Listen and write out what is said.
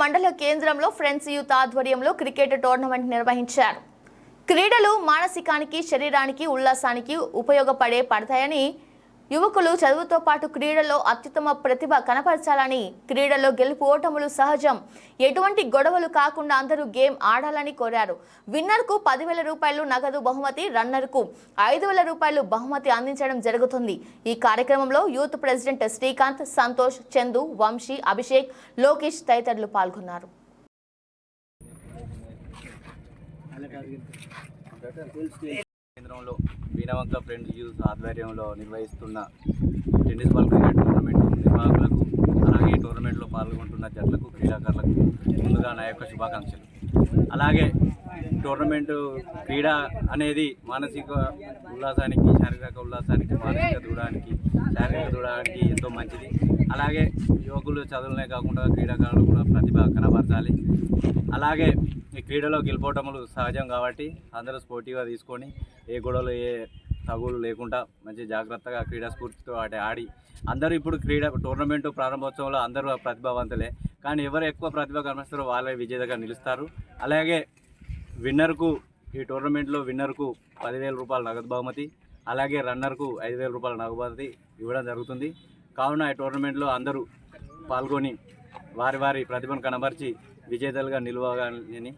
మండల కేంద్రంలో friends youth ఆధ్వర్యంలో క్రికెట్ టోర్నమెంట్ నిర్వహించారు. క్రీడలు మానసికానికి శరీరానికి ఉల్లాసానికి ఉపయోగపడే పడతాయని యువకులు చదువుతో పాటు క్రీడల్లో అత్యుత్తమ ప్రతిభ కనపరచాలని క్రీడల్లో గెలుపు ఓటములు సహజం. ఎటువంటి గొడవలు కాకుండా అందరూ గేమ్ ఆడాలని కోరారు. విన్నర్కు పదివేల రూపాయలు నగదు బహుమతి రన్నర్కు ఐదు వేల రూపాయలు బహుమతి అందించడం జరుగుతుంది. ఈ కార్యక్రమంలో యూత్ ప్రెసిడెంట్ శ్రీకాంత్ సంతోష్ చందు వంశీ అభిషేక్ లోకేష్ తదితరులు పాల్గొన్నారు. కేంద్రంలో వీణవంక ఫ్రెండ్ యూత్ ఆధ్వర్యంలో నిర్వహిస్తున్న టెన్నిస్ బాల్ క్రికెట్ టోర్నమెంట్ నిర్వాహకులకు అలాగే ఈ టోర్నమెంట్లో పాల్గొంటున్న జట్లకు క్రీడాకారులకు ముందుగా నా యొక్క శుభాకాంక్షలు. అలాగే టోర్నమెంట్ క్రీడ అనేది మానసిక ఉల్లాసానికి శారీరక ఉల్లాసానికి మానసిక దూడానికి శారీరక దూడానికి ఎంతో మంచిది. అలాగే యువకులు చదువులనే కాకుండా క్రీడాకారులు కూడా ప్రతిభ కనబరచాలి. అలాగే ఈ క్రీడలో గెలుపోవటములు సహజం కాబట్టి అందరూ స్పోర్టివ్గా తీసుకొని ఏ గొడవలు ఏ తగులు లేకుండా మంచి జాగ్రత్తగా క్రీడా స్ఫూర్తితో ఆడి ఆడి అందరూ ఇప్పుడు క్రీడ టోర్నమెంట్ ప్రారంభోత్సవంలో అందరూ ప్రతిభావంతులే. కానీ ఎవరు ఎక్కువ ప్రతిభ కనిపిస్తారో వాళ్ళే విజేతగా నిలుస్తారు. అలాగే విన్నర్కు ఈ టోర్నమెంట్లో విన్నర్కు పదివేల రూపాయల నగదు బహుమతి అలాగే రన్నర్కు ఐదు వేల రూపాయల నగదు బహుమతి ఇవ్వడం జరుగుతుంది. కావున ఈ టోర్నమెంట్లో అందరూ పాల్గొని వారి వారి ప్రతిభను కనబరిచి విజేతలుగా నిలవగాలని